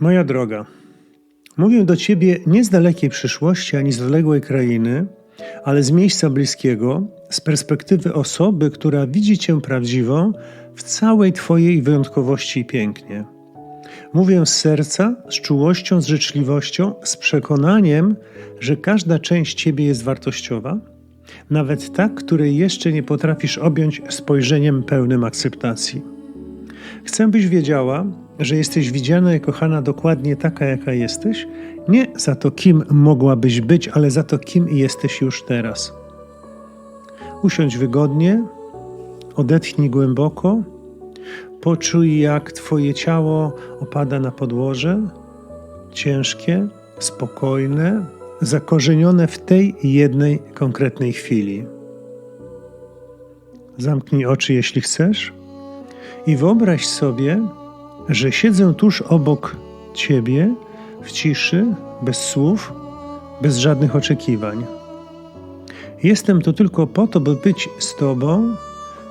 Moja droga, mówię do Ciebie nie z dalekiej przyszłości ani z odległej krainy, ale z miejsca bliskiego, z perspektywy osoby, która widzi Cię prawdziwą w całej Twojej wyjątkowości i pięknie. Mówię z serca, z czułością, z życzliwością, z przekonaniem, że każda część Ciebie jest wartościowa, nawet ta, której jeszcze nie potrafisz objąć spojrzeniem pełnym akceptacji. Chcę, byś wiedziała, że jesteś widziana i kochana dokładnie taka, jaka jesteś, nie za to, kim mogłabyś być, ale za to, kim jesteś już teraz. Usiądź wygodnie, odetchnij głęboko, poczuj, jak Twoje ciało opada na podłoże, ciężkie, spokojne, zakorzenione w tej jednej konkretnej chwili. Zamknij oczy, jeśli chcesz, i wyobraź sobie, że siedzę tuż obok ciebie w ciszy, bez słów, bez żadnych oczekiwań. Jestem tu tylko po to, by być z Tobą,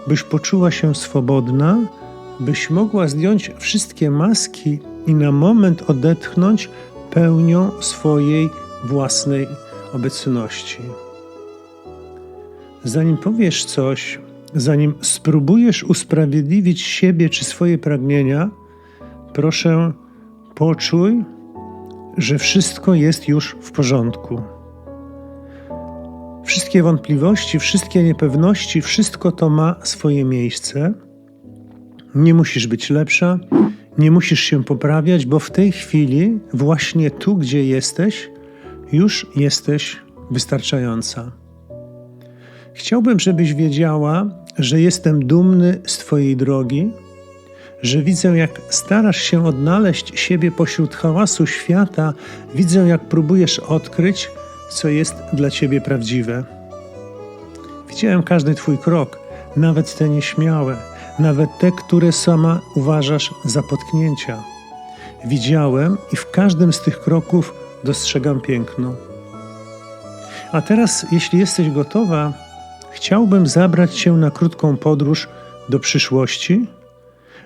byś poczuła się swobodna, byś mogła zdjąć wszystkie maski i na moment odetchnąć pełnią swojej własnej obecności. Zanim powiesz coś, zanim spróbujesz usprawiedliwić siebie czy swoje pragnienia, proszę poczuj, że wszystko jest już w porządku. Wszystkie wątpliwości, wszystkie niepewności, wszystko to ma swoje miejsce. Nie musisz być lepsza, nie musisz się poprawiać, bo w tej chwili, właśnie tu, gdzie jesteś, już jesteś wystarczająca. Chciałbym, żebyś wiedziała, że jestem dumny z Twojej drogi, że widzę, jak starasz się odnaleźć siebie pośród hałasu świata, widzę, jak próbujesz odkryć, co jest dla Ciebie prawdziwe. Widziałem każdy Twój krok, nawet te nieśmiałe, nawet te, które sama uważasz za potknięcia. Widziałem i w każdym z tych kroków dostrzegam piękno. A teraz, jeśli jesteś gotowa, chciałbym zabrać Cię na krótką podróż do przyszłości,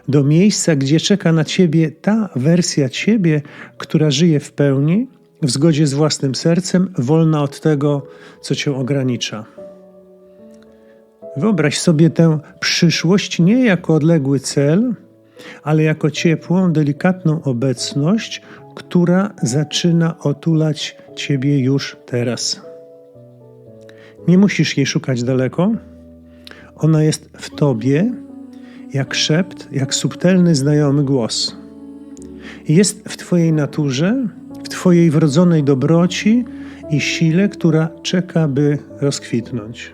do miejsca, gdzie czeka na Ciebie ta wersja Ciebie, która żyje w pełni, w zgodzie z własnym sercem, wolna od tego, co Cię ogranicza. Wyobraź sobie tę przyszłość nie jako odległy cel, ale jako ciepłą, delikatną obecność, która zaczyna otulać Ciebie już teraz. Nie musisz jej szukać daleko. Ona jest w Tobie, jak szept, jak subtelny, znajomy głos. Jest w Twojej naturze, w Twojej wrodzonej dobroci i sile, która czeka, by rozkwitnąć.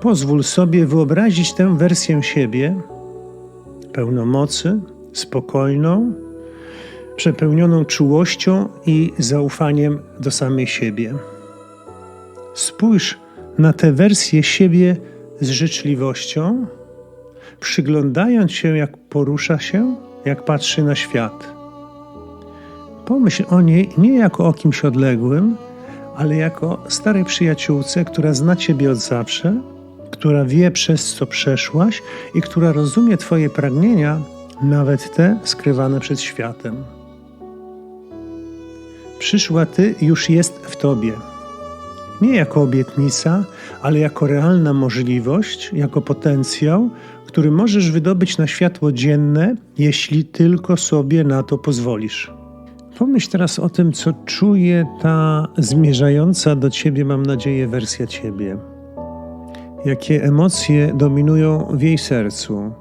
Pozwól sobie wyobrazić tę wersję siebie, pełną mocy, spokojną, przepełnioną czułością i zaufaniem do samej siebie. Spójrz na tę wersję siebie z życzliwością, przyglądając się, jak porusza się, jak patrzy na świat. Pomyśl o niej nie jako o kimś odległym, ale jako starej przyjaciółce, która zna Ciebie od zawsze która wie przez co przeszłaś i która rozumie Twoje pragnienia, nawet te skrywane przed światem. Przyszła Ty już jest w Tobie. Nie jako obietnica, ale jako realna możliwość, jako potencjał, który możesz wydobyć na światło dzienne, jeśli tylko sobie na to pozwolisz. Pomyśl teraz o tym, co czuje ta zmierzająca do Ciebie, mam nadzieję, wersja Ciebie jakie emocje dominują w jej sercu.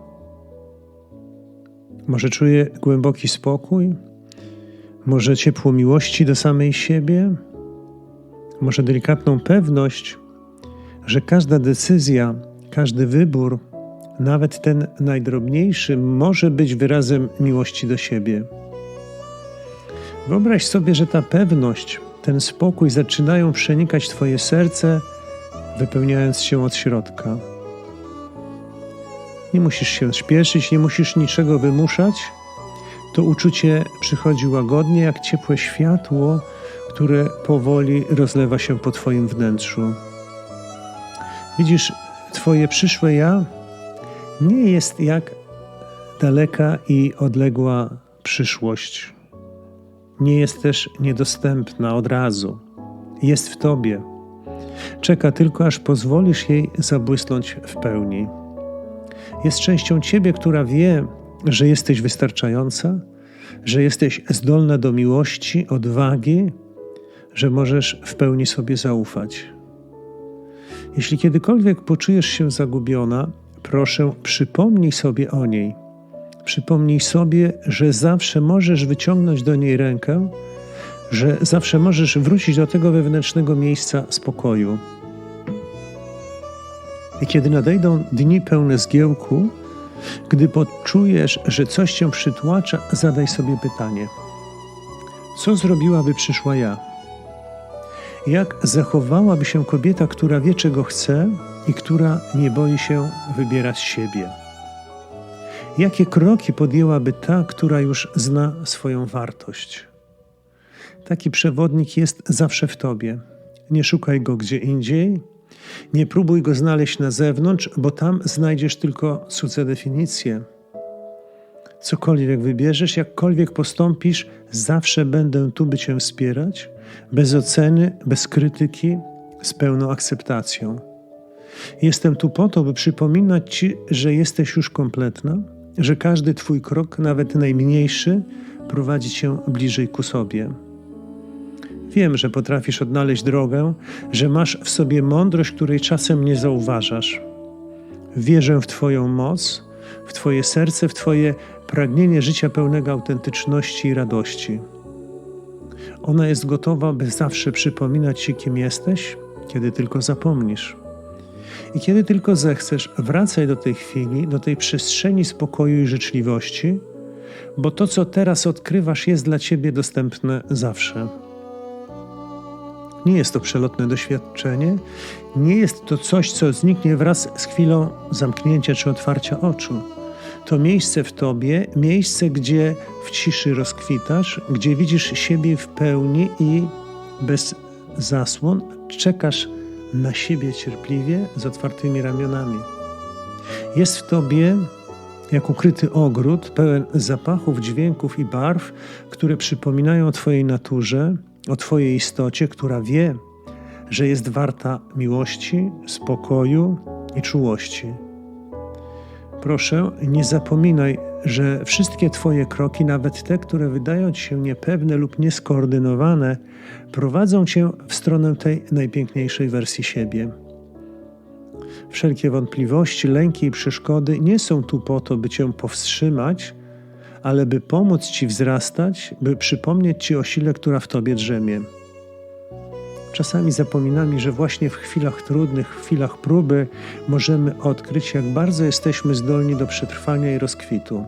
Może czuje głęboki spokój, może ciepło miłości do samej siebie, może delikatną pewność, że każda decyzja, każdy wybór, nawet ten najdrobniejszy, może być wyrazem miłości do siebie. Wyobraź sobie, że ta pewność, ten spokój zaczynają przenikać Twoje serce wypełniając się od środka. Nie musisz się spieszyć, nie musisz niczego wymuszać. To uczucie przychodzi łagodnie, jak ciepłe światło, które powoli rozlewa się po Twoim wnętrzu. Widzisz, Twoje przyszłe ja nie jest jak daleka i odległa przyszłość. Nie jest też niedostępna od razu. Jest w tobie. Czeka tylko, aż pozwolisz jej zabłysnąć w pełni. Jest częścią ciebie, która wie, że jesteś wystarczająca, że jesteś zdolna do miłości, odwagi, że możesz w pełni sobie zaufać. Jeśli kiedykolwiek poczujesz się zagubiona, proszę, przypomnij sobie o niej. Przypomnij sobie, że zawsze możesz wyciągnąć do niej rękę, że zawsze możesz wrócić do tego wewnętrznego miejsca spokoju. I kiedy nadejdą dni pełne zgiełku, gdy poczujesz, że coś cię przytłacza, zadaj sobie pytanie: co zrobiłaby przyszła ja? Jak zachowałaby się kobieta, która wie, czego chce i która nie boi się wybierać siebie? Jakie kroki podjęłaby ta, która już zna swoją wartość? Taki przewodnik jest zawsze w tobie. Nie szukaj go gdzie indziej, nie próbuj go znaleźć na zewnątrz, bo tam znajdziesz tylko cudze definicje. Cokolwiek wybierzesz, jakkolwiek postąpisz, zawsze będę tu, by Cię wspierać, bez oceny, bez krytyki, z pełną akceptacją. Jestem tu po to, by przypominać Ci, że jesteś już kompletna, że każdy Twój krok, nawet najmniejszy, prowadzi Cię bliżej ku sobie. Wiem, że potrafisz odnaleźć drogę, że masz w sobie mądrość, której czasem nie zauważasz. Wierzę w Twoją moc, w Twoje serce, w Twoje pragnienie życia pełnego autentyczności i radości. Ona jest gotowa, by zawsze przypominać Ci, kim jesteś, kiedy tylko zapomnisz. I kiedy tylko zechcesz, wracaj do tej chwili, do tej przestrzeni spokoju i życzliwości, bo to, co teraz odkrywasz, jest dla Ciebie dostępne zawsze. Nie jest to przelotne doświadczenie, nie jest to coś, co zniknie wraz z chwilą zamknięcia czy otwarcia oczu. To miejsce w tobie, miejsce, gdzie w ciszy rozkwitasz, gdzie widzisz siebie w pełni i bez zasłon czekasz na siebie cierpliwie z otwartymi ramionami. Jest w tobie jak ukryty ogród, pełen zapachów, dźwięków i barw, które przypominają o Twojej naturze, o Twojej istocie, która wie, że jest warta miłości, spokoju i czułości. Proszę, nie zapominaj, że wszystkie Twoje kroki, nawet te, które wydają Ci się niepewne lub nieskoordynowane, prowadzą Cię w stronę tej najpiękniejszej wersji siebie. Wszelkie wątpliwości, lęki i przeszkody nie są tu po to, by Cię powstrzymać, ale by pomóc Ci wzrastać, by przypomnieć Ci o sile, która w Tobie drzemie. Czasami zapominamy, że właśnie w chwilach trudnych, w chwilach próby możemy odkryć, jak bardzo jesteśmy zdolni do przetrwania i rozkwitu.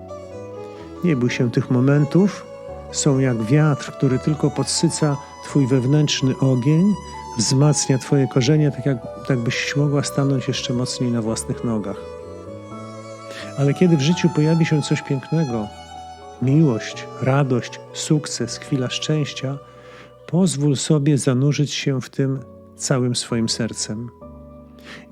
Nie bój się tych momentów, są jak wiatr, który tylko podsyca Twój wewnętrzny ogień, wzmacnia Twoje korzenie, tak, jak, tak byś mogła stanąć jeszcze mocniej na własnych nogach. Ale kiedy w życiu pojawi się coś pięknego, miłość, radość, sukces, chwila szczęścia, pozwól sobie zanurzyć się w tym całym swoim sercem.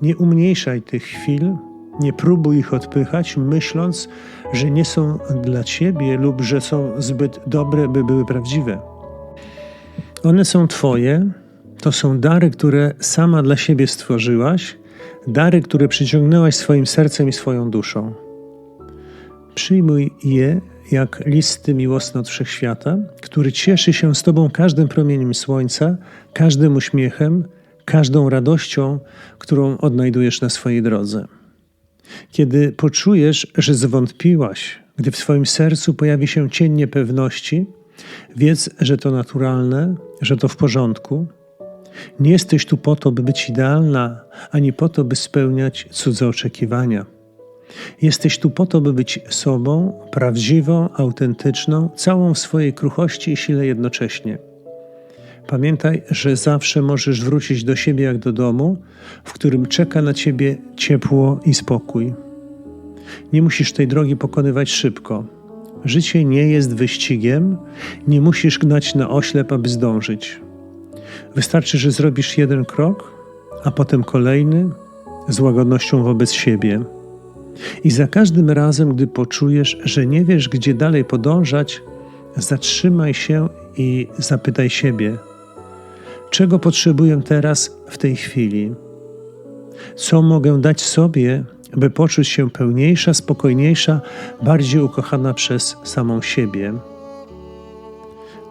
Nie umniejszaj tych chwil, nie próbuj ich odpychać, myśląc, że nie są dla ciebie lub że są zbyt dobre, by były prawdziwe. One są Twoje, to są dary, które sama dla siebie stworzyłaś, dary, które przyciągnęłaś swoim sercem i swoją duszą. Przyjmuj je jak listy miłosne od wszechświata, który cieszy się z Tobą każdym promieniem słońca, każdym uśmiechem, każdą radością, którą odnajdujesz na swojej drodze. Kiedy poczujesz, że zwątpiłaś, gdy w Twoim sercu pojawi się cień niepewności, wiedz, że to naturalne, że to w porządku. Nie jesteś tu po to, by być idealna, ani po to, by spełniać cudze oczekiwania. Jesteś tu po to, by być sobą, prawdziwą, autentyczną, całą w swojej kruchości i sile jednocześnie. Pamiętaj, że zawsze możesz wrócić do siebie jak do domu, w którym czeka na ciebie ciepło i spokój. Nie musisz tej drogi pokonywać szybko. Życie nie jest wyścigiem, nie musisz gnać na oślep, aby zdążyć. Wystarczy, że zrobisz jeden krok, a potem kolejny z łagodnością wobec siebie. I za każdym razem, gdy poczujesz, że nie wiesz, gdzie dalej podążać, zatrzymaj się i zapytaj siebie, czego potrzebuję teraz w tej chwili? Co mogę dać sobie, by poczuć się pełniejsza, spokojniejsza, bardziej ukochana przez samą siebie?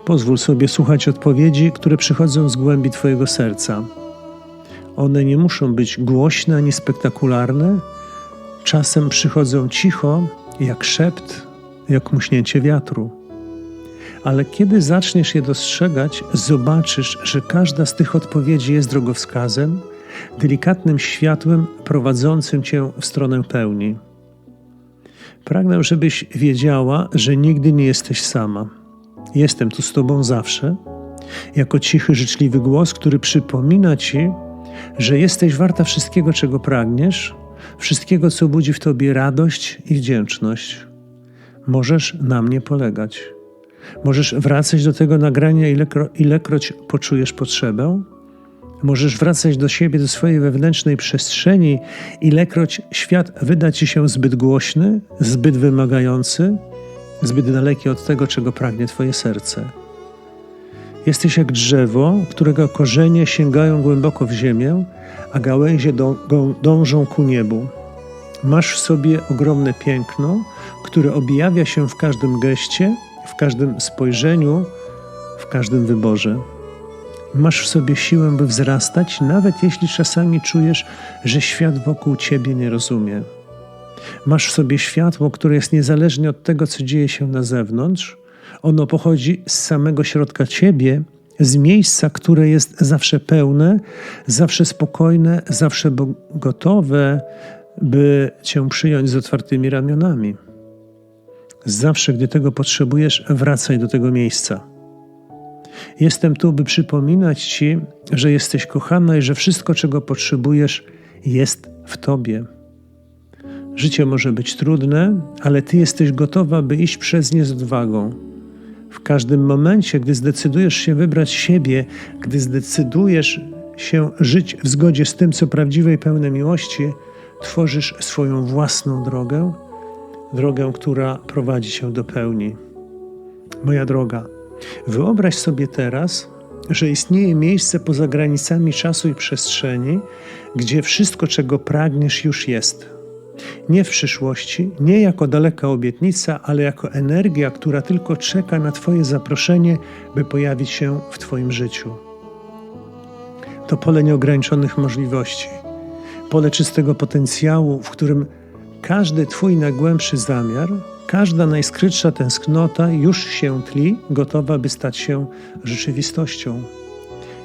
Pozwól sobie słuchać odpowiedzi, które przychodzą z głębi Twojego serca. One nie muszą być głośne ani spektakularne, czasem przychodzą cicho, jak szept, jak muśnięcie wiatru. Ale kiedy zaczniesz je dostrzegać, zobaczysz, że każda z tych odpowiedzi jest drogowskazem, delikatnym światłem prowadzącym cię w stronę pełni. Pragnę, żebyś wiedziała, że nigdy nie jesteś sama. Jestem tu z Tobą zawsze, jako cichy, życzliwy głos, który przypomina Ci, że jesteś warta wszystkiego, czego pragniesz, wszystkiego, co budzi w Tobie radość i wdzięczność. Możesz na mnie polegać. Możesz wracać do tego nagrania, ilekro, ilekroć poczujesz potrzebę. Możesz wracać do siebie, do swojej wewnętrznej przestrzeni, ilekroć świat wyda ci się zbyt głośny, zbyt wymagający, zbyt daleki od tego, czego pragnie Twoje serce. Jesteś jak drzewo, którego korzenie sięgają głęboko w ziemię, a gałęzie dążą ku niebu. Masz w sobie ogromne piękno, które objawia się w każdym geście, w każdym spojrzeniu, w każdym wyborze. Masz w sobie siłę, by wzrastać, nawet jeśli czasami czujesz, że świat wokół ciebie nie rozumie. Masz w sobie światło, które jest niezależnie od tego, co dzieje się na zewnątrz. Ono pochodzi z samego środka ciebie, z miejsca, które jest zawsze pełne, zawsze spokojne, zawsze gotowe, by cię przyjąć z otwartymi ramionami. Zawsze, gdy tego potrzebujesz, wracaj do tego miejsca. Jestem tu, by przypominać Ci, że jesteś kochana i że wszystko, czego potrzebujesz, jest w Tobie. Życie może być trudne, ale Ty jesteś gotowa, by iść przez nie z odwagą. W każdym momencie, gdy zdecydujesz się wybrać siebie, gdy zdecydujesz się żyć w zgodzie z tym, co prawdziwe i pełne miłości, tworzysz swoją własną drogę, drogę, która prowadzi się do pełni. Moja droga, wyobraź sobie teraz, że istnieje miejsce poza granicami czasu i przestrzeni, gdzie wszystko, czego pragniesz, już jest. Nie w przyszłości, nie jako daleka obietnica, ale jako energia, która tylko czeka na Twoje zaproszenie, by pojawić się w Twoim życiu. To pole nieograniczonych możliwości, pole czystego potencjału, w którym każdy Twój najgłębszy zamiar, każda najskrytsza tęsknota już się tli, gotowa, by stać się rzeczywistością.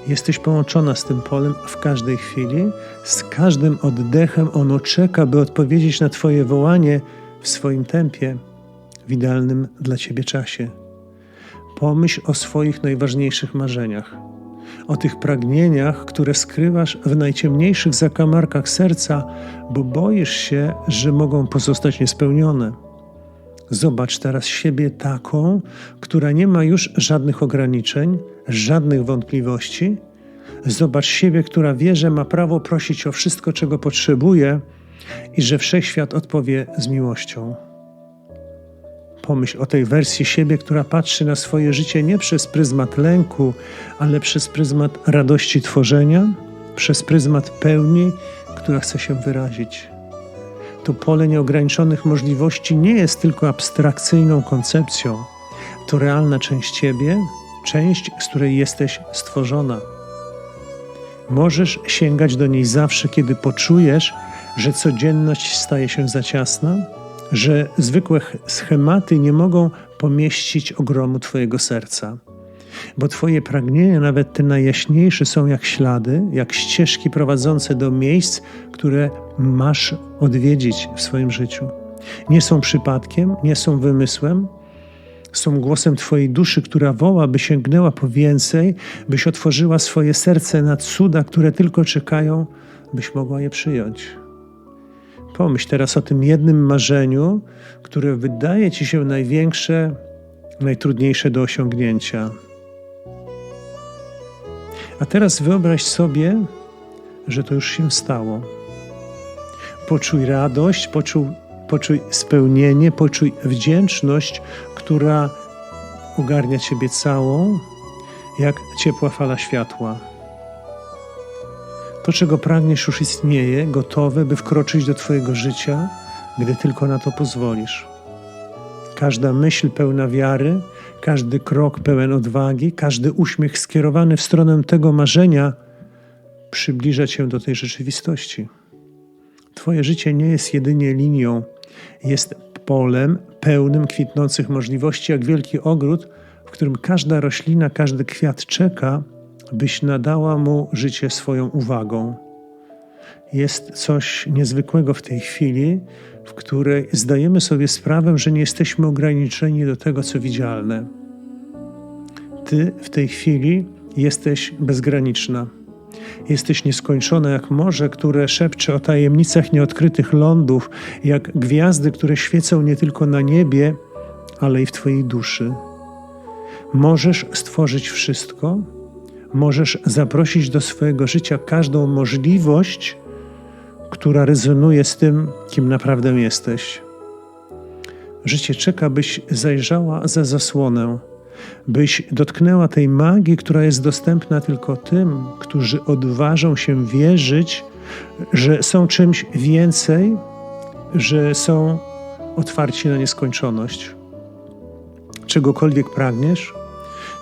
Jesteś połączona z tym polem w każdej chwili, z każdym oddechem ono czeka, by odpowiedzieć na Twoje wołanie w swoim tempie, w idealnym dla Ciebie czasie. Pomyśl o swoich najważniejszych marzeniach, o tych pragnieniach, które skrywasz w najciemniejszych zakamarkach serca, bo boisz się, że mogą pozostać niespełnione. Zobacz teraz siebie taką, która nie ma już żadnych ograniczeń, żadnych wątpliwości. Zobacz siebie, która wie, że ma prawo prosić o wszystko, czego potrzebuje i że wszechświat odpowie z miłością. Pomyśl o tej wersji siebie, która patrzy na swoje życie nie przez pryzmat lęku, ale przez pryzmat radości tworzenia, przez pryzmat pełni, która chce się wyrazić. To pole nieograniczonych możliwości nie jest tylko abstrakcyjną koncepcją, to realna część Ciebie, część, z której jesteś stworzona. Możesz sięgać do niej zawsze, kiedy poczujesz, że codzienność staje się za ciasna, że zwykłe schematy nie mogą pomieścić ogromu Twojego serca. Bo Twoje pragnienia, nawet te najjaśniejsze, są jak ślady, jak ścieżki prowadzące do miejsc, które masz odwiedzić w swoim życiu. Nie są przypadkiem, nie są wymysłem, są głosem Twojej duszy, która woła, by sięgnęła po więcej, byś otworzyła swoje serce na cuda, które tylko czekają, byś mogła je przyjąć. Pomyśl teraz o tym jednym marzeniu, które wydaje Ci się największe, najtrudniejsze do osiągnięcia. A teraz wyobraź sobie, że to już się stało. Poczuj radość, poczuj, poczuj spełnienie, poczuj wdzięczność, która ogarnia ciebie całą, jak ciepła fala światła. To, czego pragniesz, już istnieje, gotowe, by wkroczyć do Twojego życia, gdy tylko na to pozwolisz. Każda myśl pełna wiary, każdy krok pełen odwagi, każdy uśmiech skierowany w stronę tego marzenia przybliża Cię do tej rzeczywistości. Twoje życie nie jest jedynie linią, jest polem pełnym kwitnących możliwości, jak wielki ogród, w którym każda roślina, każdy kwiat czeka, byś nadała mu życie swoją uwagą. Jest coś niezwykłego w tej chwili, w której zdajemy sobie sprawę, że nie jesteśmy ograniczeni do tego, co widzialne. Ty w tej chwili jesteś bezgraniczna. Jesteś nieskończona jak morze, które szepcze o tajemnicach nieodkrytych lądów, jak gwiazdy, które świecą nie tylko na niebie, ale i w Twojej duszy. Możesz stworzyć wszystko, możesz zaprosić do swojego życia każdą możliwość, która rezonuje z tym, kim naprawdę jesteś. Życie czeka, byś zajrzała za zasłonę, byś dotknęła tej magii, która jest dostępna tylko tym, którzy odważą się wierzyć, że są czymś więcej, że są otwarci na nieskończoność. Czegokolwiek pragniesz,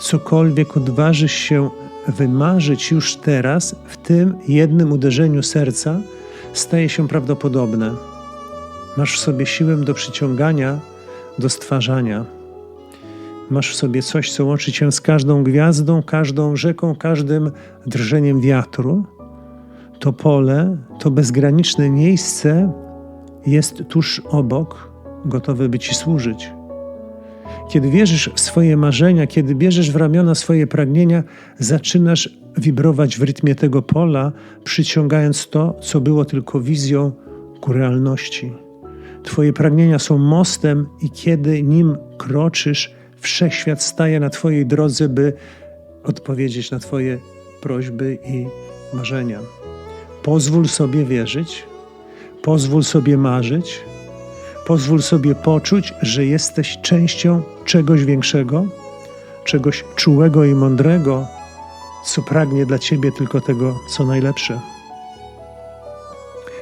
cokolwiek odważysz się wymarzyć już teraz, w tym jednym uderzeniu serca, staje się prawdopodobne. Masz w sobie siłę do przyciągania, do stwarzania. Masz w sobie coś, co łączy cię z każdą gwiazdą, każdą rzeką, każdym drżeniem wiatru. To pole, to bezgraniczne miejsce jest tuż obok, gotowe by ci służyć. Kiedy wierzysz w swoje marzenia, kiedy bierzesz w ramiona swoje pragnienia, zaczynasz wibrować w rytmie tego pola, przyciągając to, co było tylko wizją ku realności. Twoje pragnienia są mostem, i kiedy nim kroczysz, wszechświat staje na Twojej drodze, by odpowiedzieć na Twoje prośby i marzenia. Pozwól sobie wierzyć, pozwól sobie marzyć, pozwól sobie poczuć, że jesteś częścią czegoś większego, czegoś czułego i mądrego, co pragnie dla Ciebie tylko tego, co najlepsze.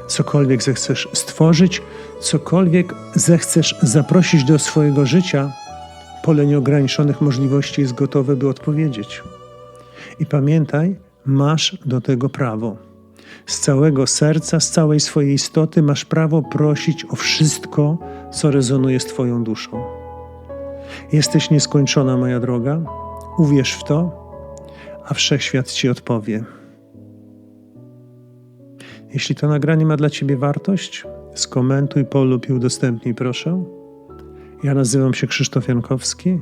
Cokolwiek zechcesz stworzyć, cokolwiek zechcesz zaprosić do swojego życia, pole nieograniczonych możliwości jest gotowe, by odpowiedzieć. I pamiętaj, masz do tego prawo. Z całego serca, z całej swojej istoty masz prawo prosić o wszystko, co rezonuje z Twoją duszą. Jesteś nieskończona, moja droga. Uwierz w to, a wszechświat Ci odpowie. Jeśli to nagranie ma dla Ciebie wartość, skomentuj, polub i udostępnij, proszę. Ja nazywam się Krzysztof Jankowski.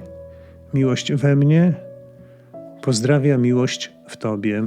Miłość we mnie. Pozdrawia miłość w Tobie.